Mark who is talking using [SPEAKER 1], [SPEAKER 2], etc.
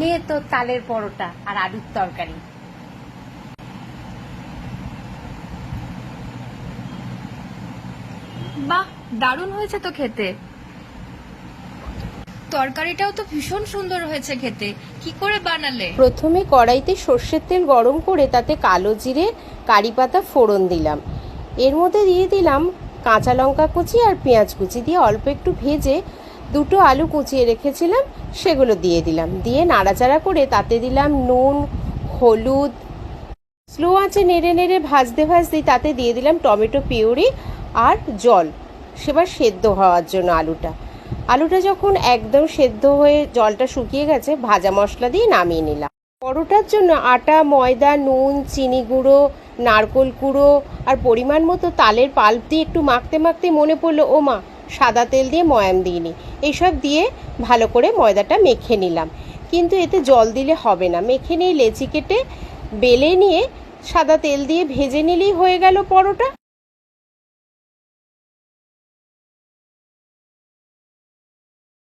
[SPEAKER 1] নিয়ে তো তালের পরোটা আর আলুর তরকারি।
[SPEAKER 2] বাহ দারুণ হয়েছে তো খেতে। তরকারিটাও তো ভীষণ সুন্দর হয়েছে খেতে। কি করে বানালে?
[SPEAKER 3] প্রথমে কড়াইতে সর্ষের তেল গরম করে তাতে কালো জিরে কারি পাতা ফোড়ন দিলাম। এর মধ্যে দিয়ে দিলাম কাঁচা লঙ্কা কুচি আর পেঁয়াজ কুচি দিয়ে অল্প একটু ভেজে দুটো আলু কুচিয়ে রেখেছিলাম, সেগুলো দিয়ে দিলাম। দিয়ে নাড়াচাড়া করে তাতে দিলাম নুন, হলুদ, স্লো আঁচে নেড়ে নেড়ে ভাজতে ভাজতে তাতে দিয়ে দিলাম টমেটো পিউরি আর জল। সেবার সেদ্ধ হওয়ার জন্য আলুটা। আলুটা যখন একদম সেদ্ধ হয়ে জলটা শুকিয়ে গেছে, ভাজা মশলা দিয়ে নামিয়ে নিলাম। পরোটার জন্য আটা, ময়দা, নুন, চিনি গুঁড়ো, নারকোল কুড়ো আর পরিমাণ মতো তালের পাল্প দিয়ে একটু মাখতে মাখতে মনে পড়ল ও মা সাদা তেল দিয়ে ময়াম দিইনি। এইসব দিয়ে ভালো করে ময়দাটা মেখে নিলাম। কিন্তু এতে জল দিলে হবে না। মেখে নিয়ে লেচি কেটে বেলে নিয়ে সাদা তেল দিয়ে ভেজে নিলেই হয়ে গেল পরোটা।